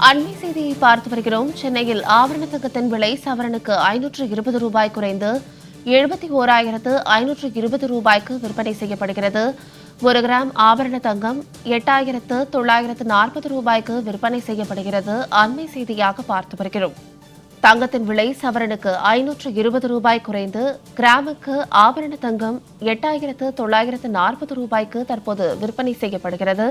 அண்மை செய்தியை பார்த்து வருகிறோம். சென்னையில் ஆவரண தங்கத்தின் விலை சவரனுக்கு ஐநூற்று இருபது ரூபாய் குறைந்து எழுபத்தி ஓராயிரத்து ஐநூற்று இருபது ரூபாய்க்கு விற்பனை செய்யப்படுகிறது. ஒரு கிராம் ஆபரண தங்கம் எட்டாயிரத்து தொள்ளாயிரத்து நாற்பது ரூபாய்க்கு விற்பனை செய்யப்படுகிறது. அண்மை செய்தியாக பார்த்து வருகிறோம். தங்கத்தின் விலை சவரனுக்கு ஐநூற்று இருபது ரூபாய் குறைந்து கிராமுக்கு ஆபரண தங்கம் எட்டாயிரத்து தொள்ளாயிரத்து நாற்பது ரூபாய்க்கு தற்போது விற்பனை செய்யப்படுகிறது.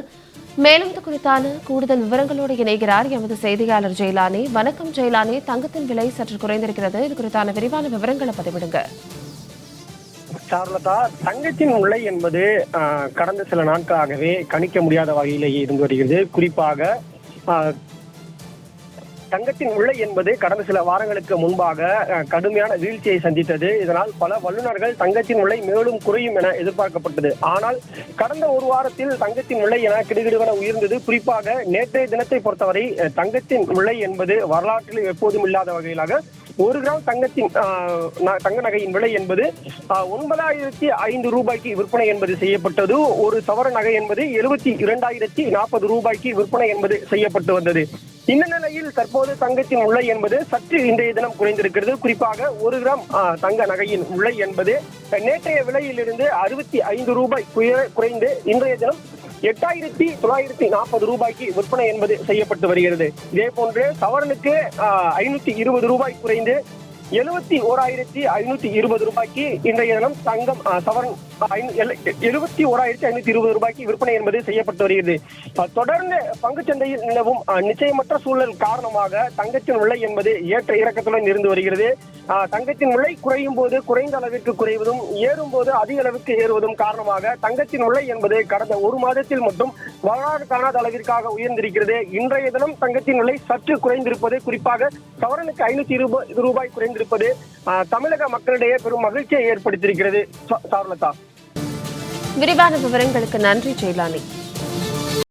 மேலும் இது குறித்தான கூடுதல் விவரங்களோடு இணைகிறார் எமது செய்தியாளர் ஜெயலானி. வணக்கம் ஜெயலானி. தங்கத்தின் விலை சற்று குறைந்திருக்கிறது. இது குறித்தான விரிவான விவரங்களை பதிவிடுங்க. சார்லதா தங்கத்தின் விலை என்பது ஆஹ், கடந்த சில நாட்களாகவே கணிக்க முடியாத வகையிலேயே இருந்து வருகிறது. குறிப்பாக தங்கத்தின் விலை என்பது கடந்த சில வாரங்களுக்கு முன்பாக கடுமையான வீழ்ச்சியை சந்தித்தது. இதனால் பல வல்லுநர்கள் தங்கத்தின் விலை மேலும் குறையும் என எதிர்பார்க்கப்பட்டது. ஆனால் கடந்த ஒரு வாரத்தில் தங்கத்தின் விலை என கிடுகிடுவென உயர்ந்தது. குறிப்பாக நேற்றைய தினத்தை பொறுத்தவரை தங்கத்தின் விலை என்பது வரலாற்றில் எப்போதும் இல்லாத வகையிலாக ஒரு கிராம் தங்கத்தின் ந- தங்க நகையின் விலை என்பது ஒன்பதாயிரத்தி ஐந்து ரூபாய்க்கு விற்பனை என்பது செய்யப்பட்டது. ஒரு சவர நகை என்பது எழுபத்தி இரண்டாயிரத்தி நாற்பது ரூபாய்க்கு விற்பனை என்பது செய்யப்பட்டு வந்தது. இந்த நிலையில் தற்போது தங்கத்தின் முல்லை என்பது சற்று இன்றைய தினம் குறைந்திருக்கிறது. குறிப்பாக ஒரு கிராம் தங்க நகையின் முல்லை என்பது நேற்றைய விலையிலிருந்து அறுபத்தி ஐந்து ரூபாய் குறைந்து இன்றைய தினம் எட்டாயிரத்தி தொள்ளாயிரத்தி நாற்பது ரூபாய்க்கு விற்பனை என்பது செய்யப்பட்டு வருகிறது. இதே போன்று சவரனுக்கு ஐநூத்தி இருபது ரூபாய் குறைந்து எழுபத்தி ஓராயிரத்தி ஐநூத்தி இருபது ரூபாய்க்கு இன்றைய தினம் தங்கம் சவரன் எழுபத்தி ஓராயிரத்தி ஐநூத்தி இருபது ரூபாய்க்கு விற்பனை என்பது செய்யப்பட்டு வருகிறது. தொடர்ந்து பங்குச்சந்தையில் நிலவும் நிச்சயமற்ற சூழல் காரணமாக தங்கத்தின் விலை என்பது ஏற்ற இறக்கத்துடன் இருந்து வருகிறது. தங்கத்தின் விலை குறையும் போது குறைந்த அளவிற்கு குறைவதும் ஏறும் போது அதிக அளவிற்கு ஏறுவதும் காரணமாக தங்கத்தின் விலை என்பது கடந்த ஒரு மாதத்தில் மட்டும் வரலாறு காணாத அளவிற்காக உயர்ந்திருக்கிறது. இன்றைய தினம் தங்கத்தின் விலை சற்று குறைந்திருப்பது குறிப்பாக சவரனுக்கு ஐநூத்தி இருபது ரூபாய் குறைந்திருப்பது தமிழக மக்களிடையே பெரும் மகிழ்ச்சியை ஏற்படுத்தியிருக்கிறது. சா- விரிவான விவரங்களுக்கு நன்றி ஜெயலானி